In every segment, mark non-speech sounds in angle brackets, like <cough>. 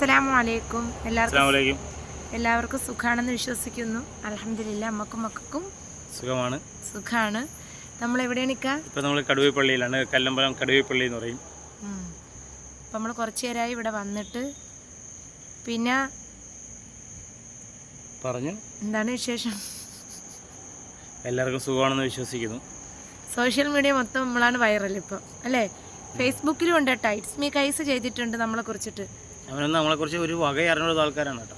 അസ്സലാമു അലൈക്കും എല്ലാവർക്കും എല്ലാവർക്കും സുഖാണെന്ന് വിശ്വസിക്കുന്നു. അലഹമില്ല അമ്മക്കും മക്കൾക്കും സുഖമാണ്. സുഖാണ്. നമ്മൾ എവിടെയാണ് നിൽക്കുക ഇപ്പം നമ്മൾ കടുവപ്പള്ളിയിലാണ്. കല്ലമ്പലം കടുവപ്പള്ളി എന്ന് പറയും. അപ്പം നമ്മൾ കുറച്ച് നേരമായി ഇവിടെ വന്നിട്ട് പിന്നെ പറഞ്ഞു. എന്താണ് വിശേഷം? എല്ലാവർക്കും സുഖമാണെന്ന് വിശ്വസിക്കുന്നു. സോഷ്യൽ മീഡിയ മൊത്തം നമ്മളാണ് വൈറൽ ഇപ്പം. അല്ലേ? ഫേസ്ബുക്കിലും ഉണ്ട് ടൈറ്റ്സ് ഇറ്റ്സ് മീ കൈസ് ചെയ്തിട്ടുണ്ട് നമ്മളെ കുറിച്ചിട്ട്. അവനൊന്നും നമ്മളെക്കുറിച്ച് ഒരു വക അറിഞ്ഞുള്ള ആൾക്കാരാണ് കേട്ടോ.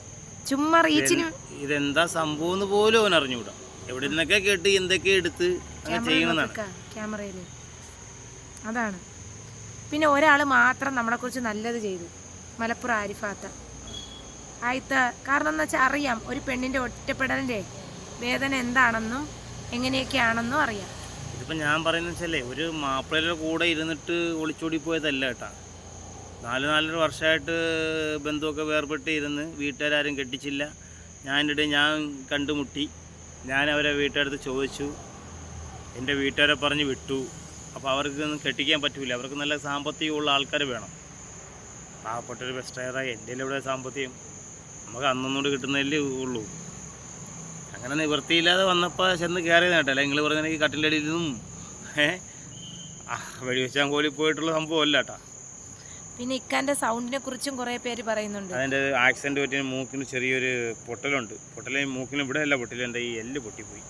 ചുമ്മാ റീച്ചിന് ഇതെന്താ സംഭവം എന്ന് പോലും അവൻ അറിഞ്ഞുകൂടാ. എവിടെ നിന്നൊക്കെ കേട്ട് എന്തൊക്കെ എടുത്ത് അങ്ങനെ ചെയ്യണമെന്നാണ് ക്യാമറയിൽ അതാണ്. പിന്നെ ഒരാൾ മാത്രം നമ്മളെക്കുറിച്ച് നല്ലത് ചെയ്തു. മലപ്പുറം ആരിഫാത്ത. ആയിത്ത കാരണം എന്ന് വെച്ചാൽ അറിയാം. ഒരു പെണ്ണിന്റെ ഒറ്റപ്പെടലിന്റെ വേദന എന്താണെന്നും എങ്ങനെയൊക്കെയാണെന്നും അറിയാം. ഇതിപ്പോൾ ഞാൻ പറയുന്നത് വെച്ചാലേ ഒരു മാപ്പിളയുടെ കൂടെ ഇരുന്നിട്ട് ഒളിച്ചോടി പോയതല്ല കേട്ടാ. നാല് നാലര വർഷമായിട്ട് ബന്ധുവൊക്കെ വേർപെട്ട് ഇരുന്ന് വീട്ടുകാരും കെട്ടിച്ചില്ല. എന്റെ ഞാൻ കണ്ടുമുട്ടി. ഞാൻ അവരെ വീട്ടുകാരടുത്ത് ചോദിച്ചു. എന്റെ വീട്ടുകാരെ പറഞ്ഞ് വിട്ടു. അപ്പോൾ അവർക്കൊന്നും കെട്ടിക്കാൻ പറ്റൂല. അവർക്ക് നല്ല സാമ്പത്തികമുള്ള ആൾക്കാർ വേണം. പാവപ്പെട്ടൊരു ബെസ്റ്റായതായി എന്റെ ഇവിടെ സാമ്പത്തികം? നമുക്ക് അന്നൊന്നുകൂടി കിട്ടുന്നതല്ലേ ഉള്ളൂ. അങ്ങനെ നിവൃത്തിയില്ലാതെ വന്നപ്പോൾ ചെന്ന് കയറിയത് കേട്ടോ. നിങ്ങൾ പറഞ്ഞെനിക്ക് കട്ടിലടിയിൽ നിന്നും ഏഹ് വെടിവെച്ചാൽ കോലി പോയിട്ടുള്ള സംഭവമല്ല കേട്ടോ. പിന്നെ ഇക്കാന്റെ സൗണ്ടിനെ കുറിച്ചും കുറെ പേര് പറയുന്നുണ്ട്. അതിന്റെ ആക്സിഡന്റ് പറ്റിയ മൂക്കിന് ചെറിയൊരു പൊട്ടലുണ്ട്. പൊട്ടലെ മൂക്കിന് ഇവിടെ അല്ല എന്റെ ഈ എല്ല് പൊട്ടിപ്പോയി.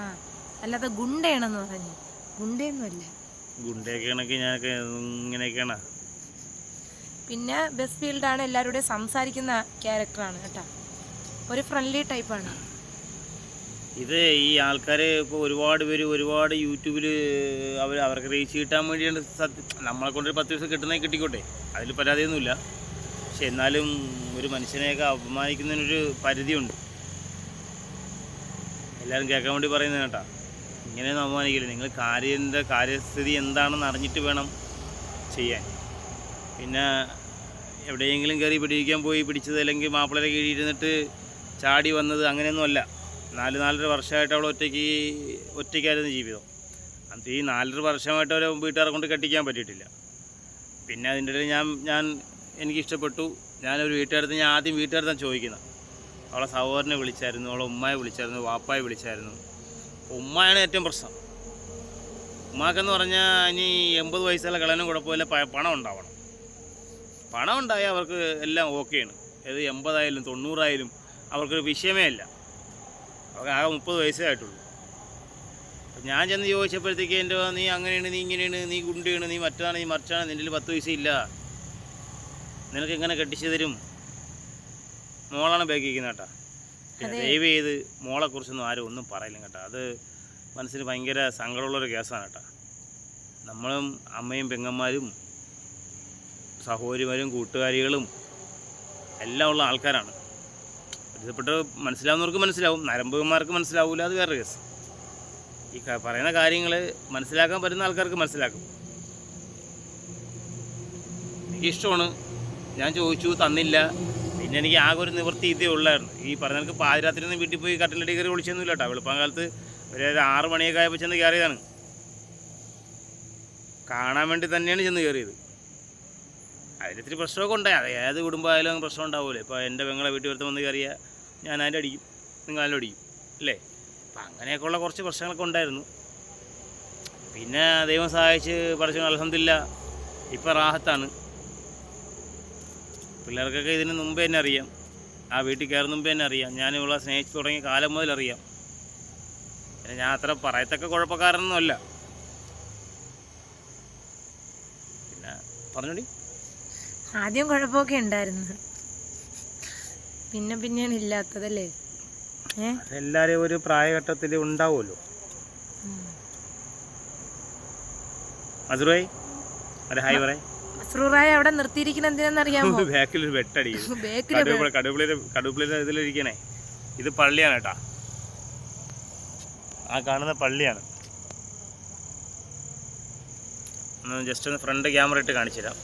ആ അല്ലാതെ ഗുണ്ടയാണെന്ന് പറഞ്ഞു. ഗുണ്ടയൊന്നുമല്ല. ഗുണ്ടയൊക്കെ കണക്ക് ഞാനൊക്കെ ഇങ്ങനെയൊക്കെയാണ്. പിന്നെ ബെസ്റ്റ് ഫീൽഡാണ് എല്ലാവരോടും സംസാരിക്കുന്ന ക്യാരക്ടറാണ് കേട്ടോ. ഒരു ഫ്രണ്ട്ലി ടൈപ്പാണ് ഇത് ഈ ആൾക്കാർ ഇപ്പോൾ ഒരുപാട് പേര് ഒരുപാട് യൂട്യൂബിൽ അവർ അവർക്ക് റീച്ച് കിട്ടാൻ വേണ്ടിയാണ് സത്യം നമ്മളെ കൊണ്ടൊരു പത്ത് ദിവസം കിട്ടുന്നത് കിട്ടിക്കോട്ടെ. അതിൽ പരാതിയൊന്നുമില്ല. പക്ഷെ എന്നാലും ഒരു മനുഷ്യനെയൊക്കെ അപമാനിക്കുന്നതിനൊരു പരിധിയുണ്ട്. എല്ലാവരും കേൾക്കാൻ വേണ്ടി പറയുന്നത് കേട്ടാ. ഇങ്ങനെയൊന്നും അപമാനിക്കില്ല. നിങ്ങൾ കാര്യന്റെ കാര്യസ്ഥിതി എന്താണെന്ന് അറിഞ്ഞിട്ട് വേണം ചെയ്യാൻ. പിന്നെ എവിടെയെങ്കിലും കയറി പിടിക്കാൻ പോയി പിടിച്ചത് അല്ലെങ്കിൽ മാപ്പിളരെ കീഴിയിരുന്നിട്ട് ചാടി വന്നത് അങ്ങനെയൊന്നുമല്ല നാല് നാലര വർഷമായിട്ട് അവൾ ഒറ്റയ്ക്ക് ഒറ്റയ്ക്കായിരുന്നു ജീവിതം. അത് ഈ നാലര വർഷമായിട്ട് അവരെ വീട്ടുകാരെ കൊണ്ട് കെട്ടിക്കാൻ പറ്റിയിട്ടില്ല. പിന്നെ അതിന്റെ ഇടയിൽ ഞാൻ ഞാൻ എനിക്ക് ഇഷ്ടപ്പെട്ടു ഞാനൊരു വീട്ടുകാരത്ത് ഞാൻ ആദ്യം വീട്ടുകാരത്താണ് ചോദിക്കുന്നത്. അവളെ സഹോദരനെ വിളിച്ചായിരുന്നു അവളെ ഉമ്മയെ വിളിച്ചായിരുന്നു വാപ്പായെ വിളിച്ചായിരുന്നു. ഉമ്മയാണ് ഏറ്റവും പ്രശ്നം. ഉമ്മാക്കെന്ന് പറഞ്ഞാൽ ഇനി എൺപത് വയസ്സുള്ള കളനും കുഴപ്പമില്ല പണം ഉണ്ടാവണം. പണം ഉണ്ടായാൽ അവർക്ക് എല്ലാം ഓക്കെയാണ്. ഏത് എൺപതായാലും തൊണ്ണൂറായാലും അവർക്കൊരു വിഷയമേ അവർക്ക് ആകെ മുപ്പത് വയസ്സേ ആയിട്ടുള്ളൂ. അപ്പം ഞാൻ ചെന്ന് ചോദിച്ചപ്പോഴത്തേക്ക് എന്റെ നീ അങ്ങനെയാണ് നീ ഇങ്ങനെയാണ് നീ ഗുണ്ടിയാണ് നീ മറ്റാണ് നീ മറിച്ചാണ് നിന്റെ പത്ത് പൈസ ഇല്ല നിനക്ക് എങ്ങനെ കെട്ടിച്ചു തരും? മോളാണ് ബാക്കിയിരിക്കുന്നത് കേട്ടാ. ദയവ് ചെയ്ത് മോളെക്കുറിച്ചൊന്നും ആരും ഒന്നും പറയില്ല കേട്ടോ. അത് മനസ്സിന് ഭയങ്കര സങ്കടമുള്ളൊരു കേസാണ് കേട്ടോ. നമ്മളും അമ്മയും പെങ്ങന്മാരും സഹോദരിമാരും കൂട്ടുകാരികളും എല്ലാം ഉള്ള ആൾക്കാരാണ്. പരിചയപ്പെട്ട് മനസ്സിലാവുന്നവർക്ക് മനസ്സിലാവും. നരമ്പന്മാർക്ക് മനസ്സിലാവില്ല അത് വേറെ കേസ്. ഈ പറയുന്ന കാര്യങ്ങൾ മനസ്സിലാക്കാൻ പറ്റുന്ന ആൾക്കാർക്ക് മനസ്സിലാക്കും. എനിക്കിഷ്ടമാണ്. ഞാൻ ചോദിച്ചു തന്നില്ല. പിന്നെ എനിക്ക് ആകെ ഒരു നിവൃത്തി ഇതേ ഉള്ളായിരുന്നു. ഈ പറഞ്ഞ പാതിരാത്രി ഒന്നും വീട്ടിൽ പോയി കട്ടിലടി കയറി വിളിച്ചൊന്നുമില്ല കേട്ടോ വെളുപ്പം കാലത്ത് ഒരു ആറ് മണിയൊക്കെ ആയപ്പോൾ ചെന്ന് കയറിയതാണ്. കാണാൻ വേണ്ടി തന്നെയാണ് ചെന്ന് കയറിയത്. അതിലിത്തിരി പ്രശ്നമൊക്കെ ഉണ്ടായി. അത് ഏത് കുടുംബമായാലും പ്രശ്നം ഉണ്ടാവുമല്ലോ ഇപ്പോൾ എന്റെ പെങ്ങളെ വീട്ടിൽ ഒരുത്തം വന്ന് കയറിയാൽ ഞാൻ അതിന്റെ അടിക്കും. നിങ്ങൾ അതിന്റെ അടിക്കും അല്ലേ? അപ്പം അങ്ങനെയൊക്കെയുള്ള കുറച്ച് പ്രശ്നങ്ങളൊക്കെ ഉണ്ടായിരുന്നു. പിന്നെ ദൈവം സഹായിച്ച് പഠിച്ചു. അലഹമില്ല ഇപ്പം റാഹത്താണ്. പിള്ളേർക്കൊക്കെ ഇതിന് മുമ്പേ തന്നെ അറിയാം. ആ വീട്ടിൽ കയറുന്ന മുമ്പേ തന്നെ അറിയാം. ഞാൻ ഇവളെ സ്നേഹിച്ച് തുടങ്ങിയ കാലം മുതൽ അറിയാം. പിന്നെ ഞാൻ അത്ര പറയത്തക്ക കുഴപ്പക്കാരനൊന്നുമല്ല പിന്നെ പറഞ്ഞോടി. ആദ്യം കുഴപ്പമൊക്കെ ഉണ്ടായിരുന്നു. പിന്നെ പിന്നെയാണ് ഇല്ലാത്തതല്ലേ? എല്ലാരെയും അതെല്ലാവരും ഒരു പ്രായഘട്ടത്തിൽ ഉണ്ടാവുമല്ലോ. മധുരമായി അതെ ഹായ് പറയ്. മസ്രൂറായ അവിടെ നിർത്തിയിരിക്കുന്ന എന്തിനാണെന്നറിയാമോ <laughs> ബാക്കിൽ ഒരു വെട്ടടി. <laughs> കടുവളിയുടെ കടുവളിയുടെ ഇതിലിരിക്കണേ. ഇത് പള്ളിയാണ് കേട്ടാ. ആ കാണുന്ന പള്ളിയാണ്. ഒന്ന് ജസ്റ്റ് ഒന്ന് ഫ്രണ്ട് ക്യാമറ ഇട്ട് കാണിച്ചു തരാം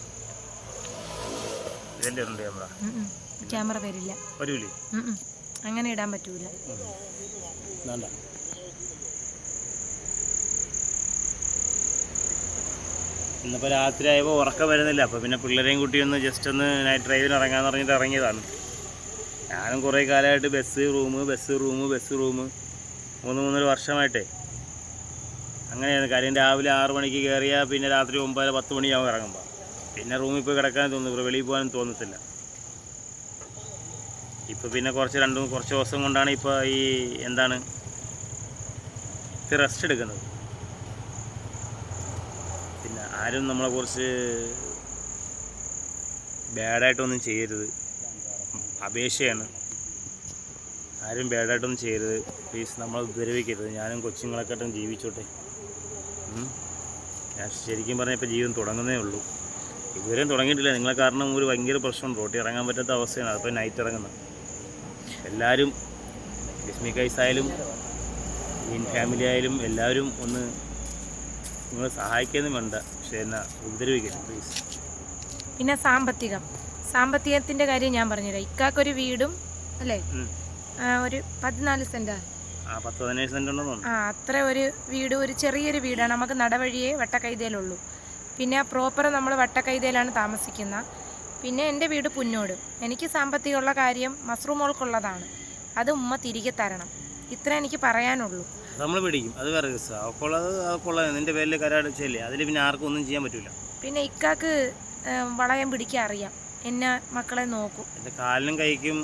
ഉണ്ട് ക്യാമറ. ക്യാമറ വരില്ല വരൂലേ. അങ്ങനെ ഇടാൻ പറ്റൂല. ഇന്നിപ്പോ ഇന്നിപ്പോൾ രാത്രി ആയപ്പോൾ ഉറക്കം വരുന്നില്ല. അപ്പോൾ പിന്നെ പിള്ളേരെയും കൂട്ടി ഒന്ന് ജസ്റ്റ് ഒന്ന് നൈറ്റ് ഡ്രൈവിന് ഇറങ്ങാന്ന് പറഞ്ഞിട്ട് ഇറങ്ങിയതാണ്. ഞാനും കുറേ കാലമായിട്ട് bus room bus room bus room മൂന്ന് മൂന്നര വർഷമായിട്ടേ. അങ്ങനെയാണ്. കാര്യം രാവിലെ ആറ് മണിക്ക് കയറിയാൽ പിന്നെ രാത്രി ഒമ്പത് പത്ത് മണിയാവും ഇറങ്ങുമ്പോൾ പിന്നെ റൂമിൽ പോയി കിടക്കാൻ തോന്നുന്നു. വെളിയിൽ പോകാനും തോന്നത്തില്ല. ഇപ്പോൾ പിന്നെ കുറച്ച് രണ്ട് കുറച്ച് ദിവസം കൊണ്ടാണ് ഇപ്പോൾ ഈ എന്താണ് റെസ്റ്റ് എടുക്കുന്നത്. പിന്നെ ആരും നമ്മളെ കുറിച്ച് ബാഡായിട്ടൊന്നും ചെയ്യരുത്. അപേക്ഷയാണ്. ആരും ബാഡായിട്ടൊന്നും ചെയ്യരുത്. പ്ലീസ് നമ്മൾ ഉപദ്രവിക്കരുത്. ഞാനും കൊച്ചുങ്ങളെക്കാട്ടും ജീവിച്ചോട്ടെ. ഞാൻ ശരിക്കും പറഞ്ഞാൽ ഇപ്പോൾ ജീവിതം തുടങ്ങുന്നേ ഉള്ളൂ. ഇതുവരെയും തുടങ്ങിയിട്ടില്ല. നിങ്ങളെ കാരണം ഒരു ഭയങ്കര പ്രശ്നം റോട്ടിൽ ഇറങ്ങാൻ പറ്റാത്ത അവസ്ഥയാണ്. അതിപ്പോൾ നൈറ്റ് ഇറങ്ങുന്നത്. എല്ലാവരും ലക്ഷ്മി കൈസ് ആയാലും ഇൻ ഫാമിലി ആയാലും എല്ലാവരും ഒന്ന് നിങ്ങൾ സഹായിക്കുന്നു വേണ്ട. പക്ഷേ എന്നാ ഉപദ്രവിക്കരുത് പ്ലീസ് പിന്നെ സാമ്പത്തികം. സാമ്പത്തികത്തിന്റെ കാര്യം ഞാൻ പറഞ്ഞുതരാം. ഇക്കാക്കൊരു വീടും അല്ലേ? ഒരു പതിനാല് സെന്റാ. ആ അത്ര ഒരു വീട് ഒരു ചെറിയൊരു വീടാണ്. നമുക്ക് നടവഴിയേ വട്ടക്കൈതയിലുള്ളൂ പിന്നെ പ്രോപ്പർ നമ്മൾ വട്ടക്കൈതയിലാണ് താമസിക്കുന്നത് പിന്നെ എന്റെ വീട് പുന്നോട്. എനിക്ക് സാമ്പത്തികമുള്ള കാര്യം മസ്റൂമോൾക്കുള്ളതാണ്. അത് ഉമ്മ തിരികെ തരണം. ഇത്ര എനിക്ക് പറയാനുള്ളൂ. നമ്മൾ പിടിക്കും. അത് വേറെ കേസ്. നിന്റെ പേരിൽ കരാടിച്ചല്ലേ അതിൽ പിന്നെ ആർക്കും ഒന്നും ചെയ്യാൻ പറ്റില്ല പിന്നെ ഇക്കാക്ക് വളയം പിടിക്കാൻ അറിയാം. എന്നെ മക്കളെ നോക്കും. എന്റെ കാലിനും കൈക്കും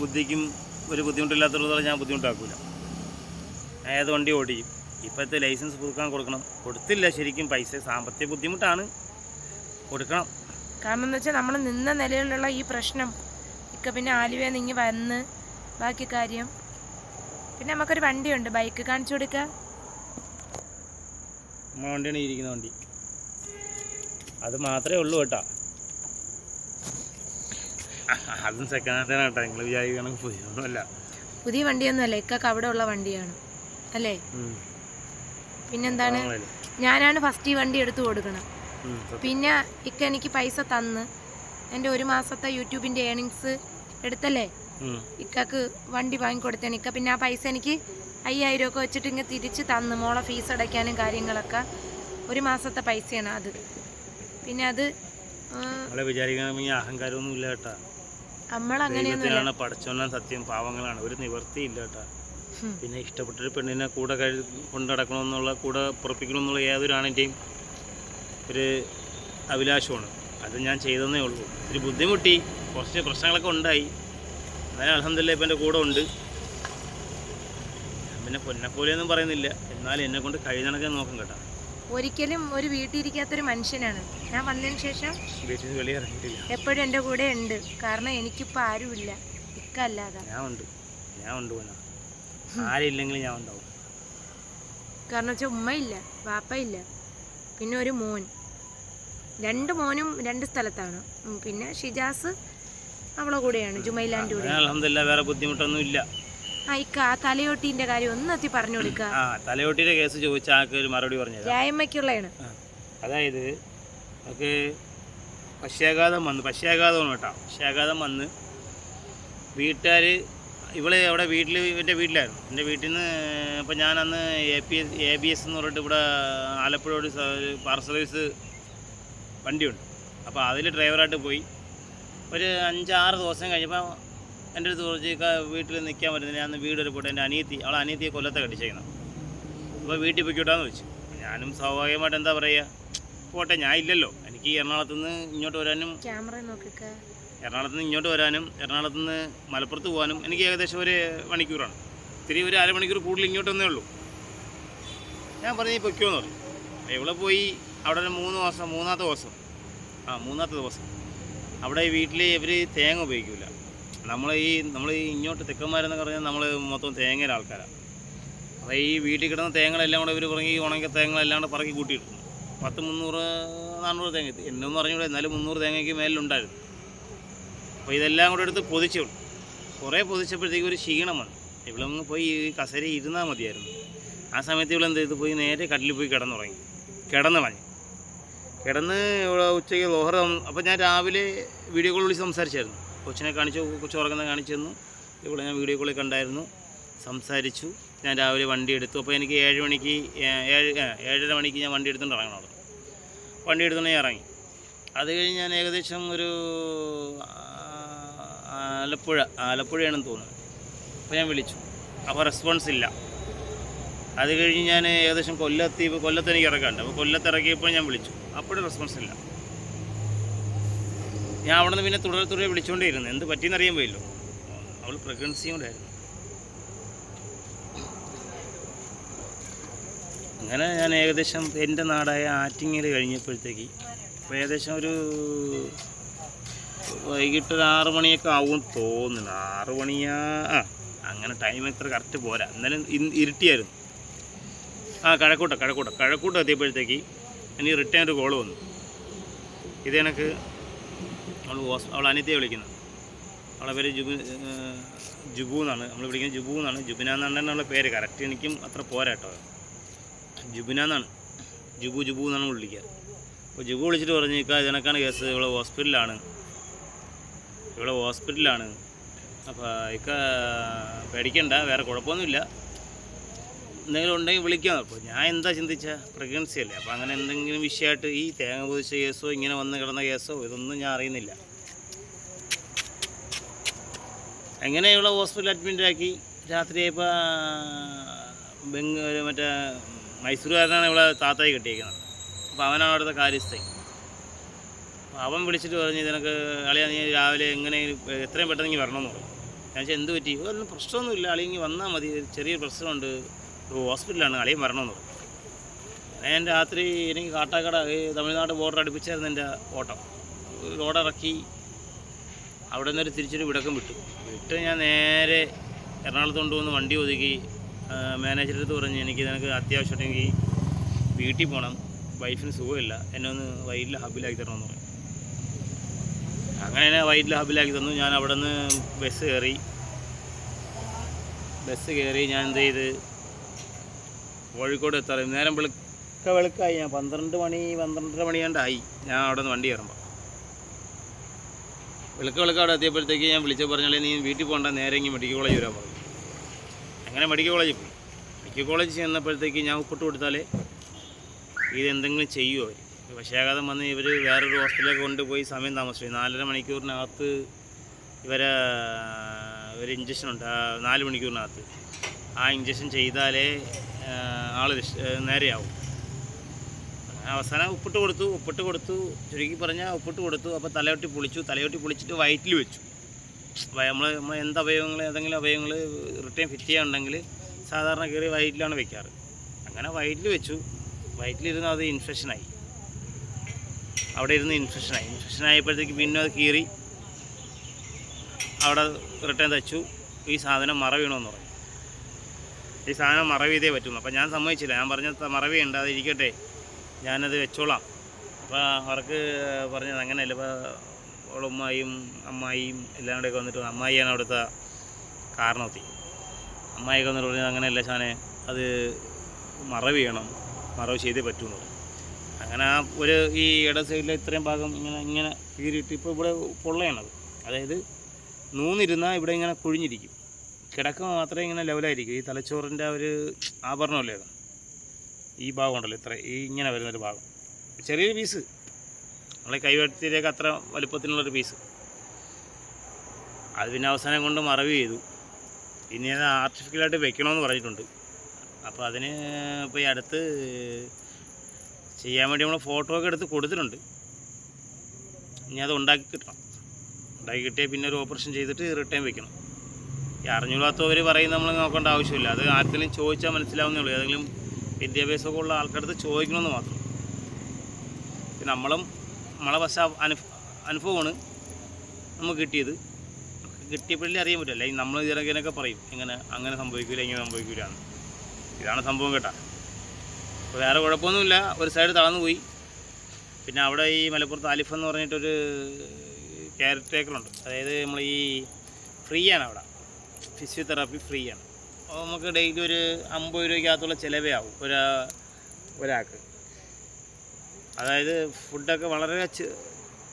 ബുദ്ധിക്കും ഒരു ബുദ്ധിമുട്ടില്ലാത്തതുപോലെ ഞാൻ ബുദ്ധിമുട്ടാക്കൂല. ഞാൻ ഏത് വണ്ടി ഓടിക്കും. ഇപ്പോഴത്തെ ലൈസൻസ് പുതുക്കാൻ കൊടുക്കണം. കൊടുത്തില്ല. ശരിക്കും പൈസ സാമ്പത്തിക ബുദ്ധിമുട്ടാണ്. കൊടുക്കണം. കാരണം എന്ന് വെച്ചാൽ നമ്മൾ നിന്ന നിലയിലുള്ള ഈ പ്രശ്നം. ഇക്ക പിന്നെ ആലുവയിൽ നീങ്ങി വന്ന് ബാക്കി കാര്യം. പിന്നെ നമുക്കൊരു വണ്ടിയുണ്ട്. ബൈക്ക് കാണിച്ചു നമ്മളെ വണ്ടിയാണ് ഇരിക്കുന്ന വണ്ടി. അത് മാത്രമേ ഉള്ളൂ കേട്ടോ. അതും സെക്കൻഡ് ഹാൻഡാണ് കേട്ടോ. നിങ്ങൾ പുതിയ വണ്ടിയൊന്നുമല്ല. ഇക്കൊക്കെ അവിടെ ഉള്ള വണ്ടിയാണ്. അല്ലേ. പിന്നെന്താണ്? ഞാനാണ് ഫസ്റ്റ് ഈ വണ്ടി എടുത്തു കൊടുക്കണം. പിന്നെ ഇക്ക എനിക്ക് പൈസ തന്ന്. എന്റെ ഒരു മാസത്തെ യൂട്യൂബിന്റെ ഏണിങ്സ് എടുത്തല്ലേ. ഇക്കക്ക് വണ്ടി വാങ്ങിക്കൊടുത്തേന്. ഇക്ക പിന്നെ ആ പൈസ എനിക്ക് അയ്യായിരം ഒക്കെ വെച്ചിട്ട് ഇങ്ങനെ തിരിച്ച് തന്ന്. മോളെ ഫീസ് അടയ്ക്കാനും കാര്യങ്ങളൊക്കെ. ഒരു മാസത്തെ പൈസയാണ് അത്. പിന്നെ അത് കേട്ടാ. പഠിച്ചോന്നാൻ സത്യം പാവങ്ങളാണ്. ഒരു നിവർത്തിയില്ല കേട്ടാ. പിന്നെ ഇഷ്ടപ്പെട്ടൊരു പെണ്ണിനെ കൂടെ കൊണ്ടു കൊണ്ട് നടക്കണമെന്നുള്ള കൂടെ പുറപ്പിക്കണമെന്നുള്ള ഏതൊരു ആണിന്റെയും ഒരു അഭിലാഷമാണ്. അത് ഞാൻ ചെയ്തതെന്നേ ഉള്ളൂ. ഒരു ബുദ്ധിമുട്ടി. കുറച്ച് പ്രശ്നങ്ങളൊക്കെ ഉണ്ടായി. എന്നാലും അലഹമില്ല ഇപ്പം എന്റെ കൂടെ ഉണ്ട്. പിന്നെ പൊന്നപ്പോലെയൊന്നും പറയുന്നില്ല. എന്നാലും എന്നെ കൊണ്ട് കഴിയുന്നതൊക്കെ നോക്കും കേട്ടോ. ഒരിക്കലും ഒരു വീട്ടിലിരിക്കാത്തൊരു മനുഷ്യനാണ്. ഞാൻ വന്നതിന് ശേഷം വീട്ടിൽ വെളി ഇറങ്ങിയിട്ടില്ല. എപ്പോഴും എന്റെ കൂടെ ഉണ്ട്. കാരണം എനിക്കിപ്പോൾ ആരുമില്ല. ഇക്കല്ലാതെ ഞാൻ ഉണ്ട്. ഞാൻ ഉണ്ട് പോന ആരില്ലെങ്കിലും ഞാൻ ഉണ്ടാവും. കാരണം വെച്ചാൽ ഉമ്മയില്ല വാപ്പയില്ല പിന്നെ ഒരു മോൻ. രണ്ട് മോനും രണ്ട് സ്ഥലത്താണ്. പിന്നെ ഷിജാസ് അവളെ കൂടെയാണ് ജുമൈലാന്റെ കൂടെ അലഹമില്ല വേറെ ബുദ്ധിമുട്ടൊന്നും ഇല്ല. ആ ഇക്ക ആ തലയോട്ടീന്റെ കാര്യം ഒന്ന് എത്തി പറഞ്ഞു കൊടുക്കുക ആ തലയോട്ടിയുടെ കേസ് ചോദിച്ച ആൾക്ക് ഒരു മറുപടി പറഞ്ഞു രായമ്മയ്ക്കുള്ളതാണ്. അതായത് നമുക്ക് പശ്യാഘാതം വന്ന് പശ്യാഘാതമാണ് കേട്ടോ. പക്ഷ്യാഘാതം വന്ന് വീട്ടുകാർ ഇവൾ അവിടെ വീട്ടിൽ എന്റെ വീട്ടിലായിരുന്നു. എന്റെ വീട്ടിൽ നിന്ന് ഇപ്പം ഞാൻ അന്ന് A P S A B S എന്ന് പറഞ്ഞിട്ട് ഇവിടെ ആലപ്പുഴ ഒരു പാർസൽ സർവീസ് വണ്ടിയുണ്ട്. അപ്പോൾ അതിൽ ഡ്രൈവറായിട്ട് പോയി. ഒരു അഞ്ചാറ് ദിവസം കഴിഞ്ഞപ്പോൾ എന്റെ അടുത്ത് കുറച്ച് ക- വീട്ടിൽ നിൽക്കാൻ പറ്റുന്നില്ല. ഞാൻ അന്ന് വീട് ഒരു പോട്ടെ. എന്റെ അനിയത്തി അവളെ അനിയത്തിയെ കൊല്ലത്തെ കടിച്ചേക്കണം അപ്പോൾ വീട്ടിൽ പൊയ്ക്കോട്ടാന്ന് വെച്ചു ഞാനും സ്വാഭാവികമായിട്ട് എന്താ പറയുക പോട്ടെ ഞാൻ ഇല്ലല്ലോ. എനിക്ക് എറണാകുളത്ത് നിന്ന് ഇങ്ങോട്ട് വരാനും ക്യാമറ നോക്കിക്കാം. എറണാകുളത്ത് നിന്ന് ഇങ്ങോട്ട് വരാനും എറണാകുളത്ത് നിന്ന് മലപ്പുറത്ത് പോകാനും എനിക്ക് ഏകദേശം ഒരു മണിക്കൂറാണ്. ഇത്തിരി ഒരു അരമണിക്കൂർ കൂടുതൽ ഇങ്ങോട്ട് വന്നേ ഉള്ളൂ. ഞാൻ പറഞ്ഞു "നീ പൊയ്ക്കോന്ന് പറഞ്ഞു. ഇവിടെ പോയി അവിടെ ഒരു മൂന്ന് ദിവസം മൂന്നാമത്തെ ദിവസം. ആ മൂന്നാമത്തെ ദിവസം. അവിടെ ഈ വീട്ടിൽ ഇവർ തേങ്ങ ഉപയോഗിക്കില്ല നമ്മൾ ഈ നമ്മൾ ഈ ഇങ്ങോട്ട് തെക്കന്മാരെന്ന് പറഞ്ഞാൽ നമ്മൾ മൊത്തം തേങ്ങയുടെ ആൾക്കാരാണ് അപ്പോൾ ഈ വീട്ടിൽ കിടന്ന തേങ്ങളെല്ലാം കൂടെ ഇവർ പറഞ്ഞ് ഈ ഉണങ്ങിയ തേങ്ങളെല്ലാം കൂടെ പറക്കി കൂട്ടിയിട്ടുണ്ട് പത്ത് മുന്നൂറ് നാനൂറ് തേങ്ങ. എത്തി എന്നെ പറഞ്ഞുകൂടെ എന്നാലും മുന്നൂറ് തേങ്ങയ്ക്ക് മേലുണ്ടായിരുന്നു അപ്പോൾ ഇതെല്ലാം കൂടെ എടുത്ത് പൊതിച്ചു കുറേ പൊതിച്ചപ്പോഴത്തേക്ക് ഒരു ക്ഷീണം വന്നു. ഇവളൊന്ന് പോയി ഈ കസരി ഇരുന്നാൽ മതിയായിരുന്നു. ആ സമയത്ത് ഇവളെന്ത് ചെയ്തു? പോയി നേരെ കട്ടിലിൽ പോയി കിടന്നുറങ്ങി. കിടന്നു കളഞ്ഞു കിടന്ന് ഇവിടെ ഉച്ചയ്ക്ക് ലോഹർ അപ്പോൾ ഞാൻ രാവിലെ വീഡിയോ കോൾ വിളിച്ച് സംസാരിച്ചായിരുന്നു. കൊച്ചിനെ കാണിച്ചു കൊച്ചു ഉറങ്ങുന്നത് കാണിച്ചു തന്നു. ഇവിടെ ഞാൻ വീഡിയോ കോളിൽ കണ്ടായിരുന്നു. സംസാരിച്ചു. ഞാൻ രാവിലെ വണ്ടി എടുത്തു. അപ്പോൾ എനിക്ക് ഏഴ് മണിക്ക് ഏഴ് ഏഴര മണിക്ക് ഞാൻ വണ്ടി എടുത്തുകൊണ്ട് ഇറങ്ങണം അവിടെ. വണ്ടി എടുത്തുകൊണ്ട് ഞാൻ ഇറങ്ങി. അത് കഴിഞ്ഞ് ഞാൻ ഏകദേശം ഒരു ആലപ്പുഴ ആലപ്പുഴയാണെന്ന് തോന്നുന്നു. അപ്പോൾ ഞാൻ വിളിച്ചു. അപ്പോൾ റെസ്പോൺസ് ഇല്ല. അത് കഴിഞ്ഞ് ഞാൻ ഏകദേശം കൊല്ലത്ത് ഇപ്പോൾ കൊല്ലത്ത് എനിക്ക് ഇറക്കാണ്ട് അപ്പോൾ കൊല്ലത്ത് ഇറക്കിയപ്പോൾ ഞാൻ വിളിച്ചു. അപ്പോഴും റെസ്പോൺസ് ഇല്ല. ഞാൻ അവിടെ നിന്ന് പിന്നെ തുടരെ തുടരെ വിളിച്ചുകൊണ്ടേയിരുന്നു എന്ത് പറ്റിയെന്ന് അറിയാൻ പോയില്ലോ. അവൾ പ്രഗ്നൻസിയും കൂടെ അങ്ങനെ ഞാൻ ഏകദേശം എന്റെ നാടായ ആറ്റിങ്ങൽ കഴിഞ്ഞപ്പോഴത്തേക്ക് ഇപ്പോൾ ഏകദേശം ഒരു വൈകിട്ട് ഒരു മണിയൊക്കെ ആവും തോന്നുന്നു. ആറ് മണിയാ ആ അങ്ങനെ ടൈം എത്ര കറക്റ്റ് പോരാ. എന്നാലും ഇരുട്ടിയായിരുന്നു. ആ കഴക്കൂട്ട കഴക്കൂട്ട. കഴക്കൂട്ട എത്തിയപ്പോഴത്തേക്ക് എനിക്ക് റിട്ടേൺ ഒരു കോൾ വന്നു. ഇത് എനിക്ക് അവൾ അവൾ അനിത്യയെ വിളിക്കുന്നത്. അവളെ പേര് ജുബു ജുബു എന്നാണ്. നമ്മൾ വിളിക്കുന്നത് ജുബു എന്നാണ്. ജുബിന എന്നാണ് പേര്. കറക്റ്റ് എനിക്കും അത്ര പോരാ കേട്ടോ. ജുബിന എന്നാണ്. ജുബു ജുബു എന്നാണ് വിളിക്കുക. അപ്പോൾ ജുബു വിളിച്ചിട്ട് പറഞ്ഞു ഇക്കാ ഇതിനൊക്കെയാണ് കേസ് ഇവിടെ ഹോസ്പിറ്റലിലാണ് ഇവിടെ ഹോസ്പിറ്റലിലാണ് അപ്പോൾ ഇക്ക പേടിക്കണ്ട. വേറെ കുഴപ്പമൊന്നുമില്ല. എന്തെങ്കിലും ഉണ്ടെങ്കിൽ വിളിക്കാം. അപ്പോൾ ഞാൻ എന്താ ചിന്തിച്ച? പ്രഗ്നൻസി അല്ലേ. അപ്പോൾ അങ്ങനെ എന്തെങ്കിലും വിഷയമായിട്ട് ഈ തേങ്ങ പൊതിച്ച കേസോ ഇങ്ങനെ വന്ന് കിടന്ന കേസോ ഇതൊന്നും ഞാൻ അറിയുന്നില്ല. എങ്ങനെ ഇവിടെ ഹോസ്പിറ്റലിൽ അഡ്മിറ്റ് ആക്കി? രാത്രി ആയപ്പോൾ ബംഗ മറ്റേ മൈസൂരുകാരനാണ് ഇവിടെ താത്തായി കെട്ടിയിരിക്കുന്നത്. അപ്പോൾ അവനാണ് അവിടുത്തെ കാര്യസ്ഥൻ. അപ്പോൾ അവൻ വിളിച്ചിട്ട് പറഞ്ഞു ഇതിനൊക്കെ അളിയാ നീ രാവിലെ എങ്ങനെ എത്രയും പെട്ടെന്ന് ഇങ്ങനെ വരണമെന്ന് പറഞ്ഞു. ഞാൻ എന്ത് പറ്റി? ഒന്നും പ്രശ്നമൊന്നുമില്ല. അളിയെങ്കിൽ വന്നാൽ മതി. ചെറിയ ചെറിയൊരു പ്രശ്നമുണ്ട്. ഹോസ്പിറ്റലാണ് അളിയൻ വരണമെന്ന് പറഞ്ഞു. ഞാൻ രാത്രി എനിക്ക് കാട്ടാക്കട തമിഴ്നാട് ബോർഡർ അടുപ്പിച്ചായിരുന്നു എന്റെ ഓട്ടം. റോഡിറക്കി അവിടെ നിന്നൊരു തിരിച്ചൊരു വിടക്കം വിട്ടു. വിട്ട് ഞാൻ നേരെ എറണാകുളത്ത് കൊണ്ടുവന്ന് വണ്ടി ഒതുക്കി മാനേജറെ അടുത്ത് പറഞ്ഞ് എനിക്ക് നിനക്ക് അത്യാവശ്യമുണ്ടെങ്കിൽ വീട്ടിൽ പോകണം വൈഫിന് സുഖമില്ല. എന്നെ ഒന്ന് വൈറ്റിൽ ഹബിലാക്കി തരണമെന്ന് പറഞ്ഞു. അങ്ങനെ വൈറ്റിൽ ഹബിലാക്കി തന്നു. ഞാൻ അവിടെ നിന്ന് ബസ് കയറി. ബസ് കയറി ഞാൻ എന്ത് ചെയ്ത് കോഴിക്കോട് എത്താറ്. നേരം വെളുക്ക വെളുക്കായി. ഞാൻ പന്ത്രണ്ട് മണി പന്ത്രണ്ടര മണിയാണ്ടായി ഞാൻ അവിടെ നിന്ന് വണ്ടി കയറുമ്പോൾ വെളുക്ക വെളുക്ക അവിടെ എത്തിയപ്പോഴത്തേക്ക് ഞാൻ വിളിച്ചു പറഞ്ഞാലേ നീ വീട്ടിൽ പോകണ്ട നേരെ ഇങ്ങനെ മെഡിക്കൽ കോളേജ് വരാൻ പറഞ്ഞു. അങ്ങനെ മെഡിക്കൽ കോളേജിൽ പോയി. മെഡിക്കൽ കോളേജ് ചെന്നപ്പോഴത്തേക്ക് ഞാൻ ഒപ്പിട്ട് കൊടുത്താലേ ഇതെന്തെങ്കിലും ചെയ്യുമോ അവർ പക്ഷേഘാതം വന്ന് ഇവർ വേറൊരു ഹോസ്പിറ്റലിലേക്ക് കൊണ്ടുപോയി സമയം താമസിച്ചു. നാലര മണിക്കൂറിനകത്ത് ഇവരെ ഒരു ഇഞ്ചക്ഷൻ ഉണ്ട്. നാല് മണിക്കൂറിനകത്ത്. ആ ഇഞ്ചക്ഷൻ ചെയ്താലേ ആൾ നേരെയാവും. അവസാനം ഉപ്പിട്ട് കൊടുത്തു ഉപ്പിട്ട് കൊടുത്തു. ചുരുക്കി പറഞ്ഞാൽ ഉപ്പിട്ട് കൊടുത്തു. അപ്പോൾ തലയൊട്ടി പൊളിച്ചു. തലയൊട്ടി പൊളിച്ചിട്ട് വയറ്റിൽ വെച്ചു. നമ്മൾ നമ്മൾ എന്ത് അവയവങ്ങൾ ഏതെങ്കിലും അവയവങ്ങൾ റിട്ടേൺ ഫിറ്റ് ചെയ്യാനുണ്ടെങ്കിൽ സാധാരണ കയറി വയറ്റിലാണ് വെക്കാറ്. അങ്ങനെ വയറ്റിൽ വെച്ചു. വയറ്റിലിരുന്ന് അത് ഇൻഫെക്ഷനായി അവിടെ ഇരുന്ന് ഇൻഫെക്ഷനായി ഇൻഫെക്ഷൻ ആയപ്പോഴത്തേക്ക് പിന്നെ അത് കീറി. അവിടെ റിട്ടേൺ തച്ചു. ഈ സാധനം മറ വീണമെന്ന് പറഞ്ഞു. ഈ സാധനം മറവ് ചെയ്തേ പറ്റുന്നു അപ്പോൾ ഞാൻ സമ്മതിച്ചില്ല. ഞാൻ പറഞ്ഞ മറവി ഉണ്ട്. അത് ഇരിക്കട്ടെ. ഞാനത് വെച്ചോളാം. അപ്പോൾ അവർക്ക് പറഞ്ഞത് അങ്ങനെയല്ല. ഇപ്പോൾ ഓളുമ്മായും അമ്മായിയും എല്ലാം കൂടെയൊക്കെ വന്നിട്ട് അമ്മായിയാണ് അവിടുത്തെ കാരണത്തി. അമ്മായിയൊക്കെ വന്നിട്ട് പറഞ്ഞത് അങ്ങനെയല്ല ഷാനെ. അത് മറവ് ചെയ്യണം. മറവ് ചെയ്തേ പറഞ്ഞു അങ്ങനെ ആ ഒരു ഈ ഇട സൈഡിലെ ഇത്രയും ഭാഗം ഇങ്ങനെ ഇങ്ങനെ കീറിയിട്ട് ഇപ്പോൾ ഇവിടെ പൊള്ളയാണത്. അതായത് നൂന്നിരുന്നാൽ ഇവിടെ ഇങ്ങനെ കുഴിഞ്ഞിരിക്കും. കിടക്ക മാത്രമേ ഇങ്ങനെ ലെവലായിരിക്കും. ഈ തലച്ചോറിന്റെ ഒരു ആഭരണമല്ലേ ഈ ഭാഗം ഉണ്ടല്ലോ ഇത്ര ഈ ഇങ്ങനെ വരുന്നൊരു ഭാഗം. ചെറിയൊരു പീസ് നമ്മളെ കൈവെടുത്തിലേക്ക് അത്ര വലുപ്പത്തിനുള്ളൊരു പീസ് അത് പിന്നെ അവസാനം കൊണ്ട് മറവ് ചെയ്തു. ഇനി അത് ആർട്ടിഫിഷ്യലായിട്ട് വെക്കണമെന്ന് പറഞ്ഞിട്ടുണ്ട്. അപ്പോൾ അതിന് ഇപ്പോൾ ഈ അടുത്ത് ചെയ്യാൻ വേണ്ടി നമ്മൾ ഫോട്ടോ ഒക്കെ എടുത്ത് കൊടുത്തിട്ടുണ്ട്. ഇനി അത് ഉണ്ടാക്കി കിട്ടണം. ഉണ്ടാക്കി കിട്ടിയാൽ പിന്നെ ഒരു ഓപ്പറേഷൻ ചെയ്തിട്ട് റിട്ടേൺ വെക്കണം. ഈ അറിഞ്ഞൂടാത്തവർ പറയും നമ്മൾ നോക്കേണ്ട ആവശ്യമില്ല. അത് ആർക്കെങ്കിലും ചോദിച്ചാൽ മനസ്സിലാവുന്നേ ഉള്ളൂ ഏതെങ്കിലും വിദ്യാഭ്യാസമൊക്കെ ഉള്ള ആൾക്കടുത്ത് ചോദിക്കണമെന്ന് മാത്രം. നമ്മളും നമ്മളെ പക്ഷേ അനുഭ അനുഭവമാണ് നമുക്ക് കിട്ടിയത്. കിട്ടിയപ്പോഴല്ലേ അറിയാൻ പറ്റില്ല അല്ലെങ്കിൽ നമ്മൾ ഇതിനൊക്കെ പറയും. എങ്ങനെ അങ്ങനെ സംഭവിക്കില്ല ഇങ്ങനെ സംഭവിക്കില്ല എന്ന് ഇതാണ് സംഭവം കേട്ടാ. അപ്പോൾ വേറെ കുഴപ്പമൊന്നുമില്ല. ഒരു സൈഡ് തളർന്നു പോയി. പിന്നെ അവിടെ ഈ മലപ്പുറത്ത് അലിഫ് എന്ന് പറഞ്ഞിട്ടൊരു കെയർ ടേക്കറുണ്ട് അതായത് നമ്മൾ ഈ ഫ്രീ ആണ് അവിടെ. ഫിസിയോതെറാപ്പി ഫ്രീ ആണ് അപ്പോൾ നമുക്ക് ഡെയിലി ഒരു അമ്പത് രൂപയ്ക്കകത്തുള്ള ചിലവേ ആവും ഒരാ ഒരാൾക്ക്. അതായത് ഫുഡൊക്കെ വളരെ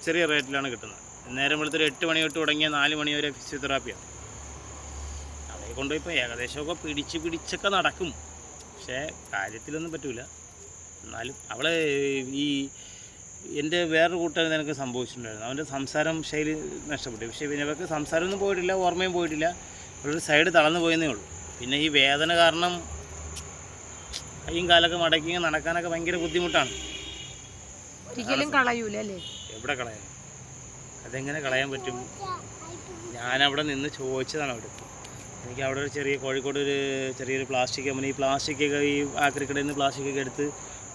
ചെറിയ റേറ്റിലാണ് കിട്ടുന്നത്. നേരം വെളുത്തൊരു എട്ട് മണി തൊട്ട് തുടങ്ങിയ നാല് മണി വരെ ഫിസിയോതെറാപ്പിയാണ്. അതേ കൊണ്ടുപോയി ഇപ്പോൾ ഏകദേശമൊക്കെ പിടിച്ച് പിടിച്ചൊക്കെ നടക്കും. പക്ഷേ കാര്യത്തിലൊന്നും പറ്റൂല. എന്നാലും അവളെ ഈ എന്റെ വേറൊരു കൂട്ടുകാരൻ എനിക്ക് സംഭവിച്ചിട്ടുണ്ടായിരുന്നു. അവന്റെ സംസാരം ശൈലി നഷ്ടപ്പെട്ടു. പക്ഷേ പിന്നെ അവർക്ക് സംസാരമൊന്നും പോയിട്ടില്ല ഓർമ്മയും പോയിട്ടില്ല. ഒരു സൈഡ് തളർന്നു പോയെന്നേ ഉള്ളൂ. പിന്നെ ഈ വേദന കാരണം കൈയും കാലൊക്കെ മടക്കി നടക്കാനൊക്കെ ഭയങ്കര ബുദ്ധിമുട്ടാണ്. ഒരിക്കലും കളയൂല അല്ലേ? എവിടെ കളയാൻ? അതെങ്ങനെ കളയാൻ പറ്റും? ഞാനവിടെ നിന്ന് ചോദിച്ചതാണ് അവിടെ. എനിക്ക് അവിടെ ഒരു ചെറിയ കോഴിക്കോട് ഒരു ചെറിയൊരു പ്ലാസ്റ്റിക് കമ്പനി ഈ പ്ലാസ്റ്റിക്കൊക്കെ ഈ ആക്രിക്കടയിൽ നിന്ന് പ്ലാസ്റ്റിക്കൊക്കെ എടുത്ത്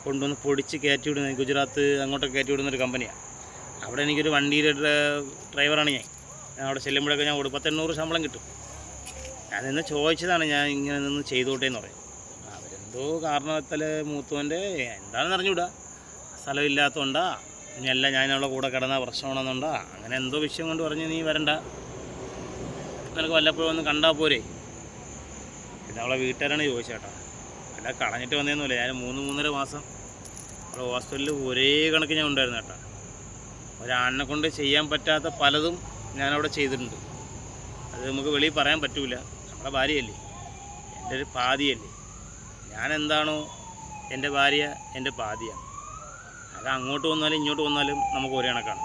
കൊണ്ടുവന്ന് പൊടിച്ച് കയറ്റി വിടുന്ന ഗുജറാത്ത് അങ്ങോട്ടൊക്കെ കയറ്റി വിടുന്ന ഒരു കമ്പനിയാണ് അവിടെ എനിക്കൊരു വണ്ടിയുടെ ഡ്ര- ഡ്രൈവറാണ് ഞാൻ. ഞാൻ അവിടെ ചെല്ലുമ്പോഴൊക്കെ ഞാൻ കൊടുക്കും. പത്തെണ്ണൂറ് ശമ്പളം കിട്ടും. ഞാൻ നിന്ന് ചോദിച്ചതാണ് ഞാൻ ഇങ്ങനെ നിന്ന് ചെയ്തോട്ടെ എന്ന് പറയും. അവരെന്തോ കാരണത്താൽ മൂത്തോന്റെ എന്താണെന്ന് അറിഞ്ഞുകൂടാ സ്ഥലമില്ലാത്തതുകൊണ്ടാ ഇനിയല്ല ഞാൻ കൂടെ കിടന്ന പ്രശ്നമാണെന്നുണ്ടാ. അങ്ങനെ എന്തോ വിഷയം കൊണ്ട് പറഞ്ഞ് നീ വരണ്ട. നിനക്ക് വല്ലപ്പോഴും ഒന്ന് കണ്ടാൽ പോരെ. പിന്നെ അവളെ വീട്ടുകാരാണ് ചോദിച്ചേട്ടാ അല്ല കളഞ്ഞിട്ട് വന്നേന്നുമില്ല. ഞാൻ മൂന്ന് മൂന്നര മാസം അവളെ ഹോസ്പിറ്റലിൽ ഒരേ കണക്ക് ഞാൻ ഉണ്ടായിരുന്നു കേട്ടോ. ഒരാണിനെ കൊണ്ട് ചെയ്യാൻ പറ്റാത്ത പലതും ഞാനവിടെ ചെയ്തിട്ടുണ്ട്. അത് നമുക്ക് വെളിയിൽ പറയാൻ പറ്റൂല. നമ്മുടെ ഭാര്യയല്ലേ? എന്റെ ഒരു പാതിയല്ലേ? ഞാൻ എന്താണോ എന്റെ ഭാര്യ എന്റെ പാതിയാണ് അത് അങ്ങോട്ട് വന്നാലും ഇങ്ങോട്ട് വന്നാലും നമുക്ക് ഒരേ കണക്കാണ്.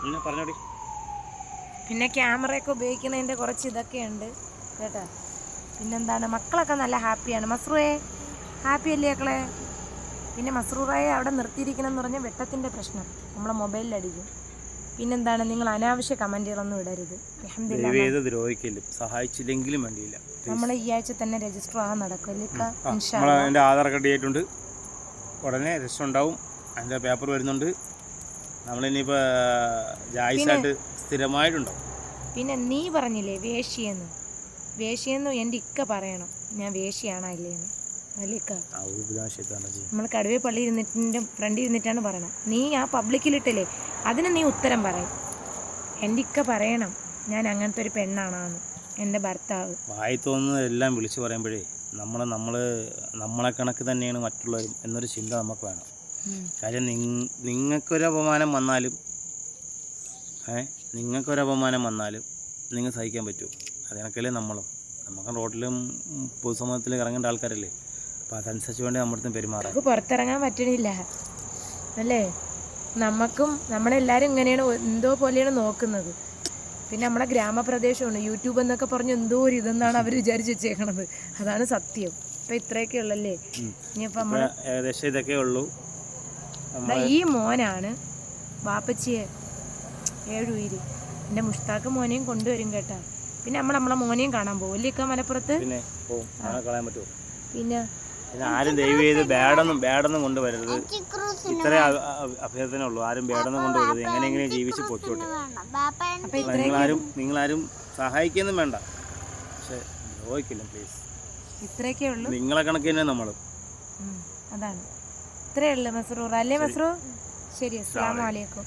പിന്നെ പറഞ്ഞോടി? പിന്നെ ക്യാമറയൊക്കെ ഉപയോഗിക്കുന്നതിന്റെ കുറച്ച് ഇതൊക്കെ ഉണ്ട് കേട്ടോ. പിന്നെന്താണ് മക്കളൊക്കെ നല്ല ഹാപ്പിയാണ്. മസ്രൂയെ ഹാപ്പി അല്ലേ മക്കളെ? പിന്നെ മസ്രൂറായെ അവിടെ നിർത്തിയിരിക്കണം എന്ന് പറഞ്ഞാൽ വെട്ടത്തിന്റെ പ്രശ്നം. നമ്മളെ മൊബൈലിലടിക്കും. പിന്നെന്താണ്? നിങ്ങൾ അനാവശ്യ കമന്റുകളൊന്നും ഇടരുത്. അലഹമില്ല ദൈവം ദ്രോഹിക്കില്ല സഹായിച്ചില്ലെങ്കിലും വേണ്ടിയില്ല. നമ്മൾ ഈ ആഴ്ച തന്നെ രജിസ്റ്റർ ആകാൻ നടക്കും എന്റെ ആധാർ കാർഡ് ചെയ്തിട്ടുണ്ട് ഉടനെ രജിസ്റ്റർ ഉണ്ടാവും. അതിന്റെ പേപ്പർ വരുന്നുണ്ട്. നമ്മളിനിയിപ്പോൾ ജായിസായിട്ട് സ്ഥിരമായിട്ടുണ്ടാവും. പിന്നെ നീ പറഞ്ഞില്ലേ വേഷിയെന്ന് വേഷിയെന്ന് എന്റെ ഇക്ക പറയണം. ഞാൻ വേഷിയാണോ ഇല്ലേന്ന് നമ്മൾ കടുവേ പള്ളി ഇരുന്നിട്ടിന്റെ ഫ്രണ്ട് ഇരുന്നിട്ടാണ് പറയണം നീ ആ പബ്ലിക്കിലിട്ടില്ലേ? അതിന് നീ ഉത്തരം പറയും. എന്റെ ഇക്ക പറയണം. ഞാൻ അങ്ങനത്തെ ഒരു പെണ്ണാണെന്ന്. എന്റെ ഭർത്താവ്. വായി തോന്നുന്നതെല്ലാം വിളിച്ചു പറയുമ്പോഴേ നമ്മൾ നമ്മൾ നമ്മളെ കണക്ക് തന്നെയാണ് മറ്റുള്ളവരും എന്നൊരു ചിന്ത നമുക്ക് വേണം. കാര്യം നിങ് നിങ്ങൾക്കൊരു അപമാനം വന്നാലും ഏ നിങ്ങൾക്കൊരു അപമാനം വന്നാലും നിങ്ങൾ സഹിക്കാൻ പറ്റുമോ അതിനൊക്കെയല്ലേ നമ്മളും. നമുക്ക് റോഡിലും പൊതുസമൂഹത്തിലും പൊതുസമൂഹത്തിൽ ഇറങ്ങേണ്ട ആൾക്കാരല്ലേ? അപ്പോൾ അതനുസരിച്ച് വേണ്ടി നമ്മുടെ പെരുമാറാം നമുക്ക് പുറത്തിറങ്ങാൻ പറ്റണില്ല. അല്ലേ? നമുക്കും നമ്മളെല്ലാവരും ഇങ്ങനെയാണ് എന്തോ പോലെയാണ് നോക്കുന്നത്. പിന്നെ നമ്മളെ ഗ്രാമപ്രദേശമാണ്. യൂട്യൂബ് എന്നൊക്കെ പറഞ്ഞ് എന്തോ ഒരു ഇതെന്നാണ് അവർ വിചാരിച്ച് വെച്ചേക്കണത്. അതാണ് സത്യം. ഇപ്പം ഇത്രയൊക്കെ ഉള്ളല്ലേ? ഇനിയിപ്പം ഇനിയിപ്പോൾ നമ്മൾ ഏകദേശം ഇതൊക്കെ ഉള്ളൂ. ഈ മോനാണ് വാപ്പച്ചിയെ ഏഴുയിര് എന്റെ മുഷ്താക്ക് മോനെയും കൊണ്ടുവരും കേട്ടാ. പിന്നെ നമ്മൾ നമ്മളെ മോനെയും കാണാൻ പോകും. അല്ലേ ഇക്ക മലപ്പുറത്ത്? പിന്നെ പിന്നെ ആരും ദയവ് ചെയ്ത് ബാഡൊന്നും ബാഡൊന്നും കൊണ്ടുവരരുത്. ഇത്ര അഭ്യർത്ഥന ഉള്ളൂ ആരും ബാഡൊന്നും കൊണ്ടുവരരുത്. എങ്ങനെയെങ്കിലും ജീവിച്ച് പൊക്കോട്ടെ നിങ്ങളാരും നിങ്ങളാരും സഹായിക്കൊന്നും വേണ്ട. പക്ഷെ ദ്രോഹിക്കില്ല പ്ലീസ് ഇത്രയൊക്കെ ഉള്ളൂ. നിങ്ങളെ കണക്ക് തന്നെ നമ്മൾ അതാണ്. ഇത്രയേ ഉള്ളൂ മസ്റൂർ. അല്ലേ മസ്റൂർ? ശരി അസ്സാം വലൈക്കും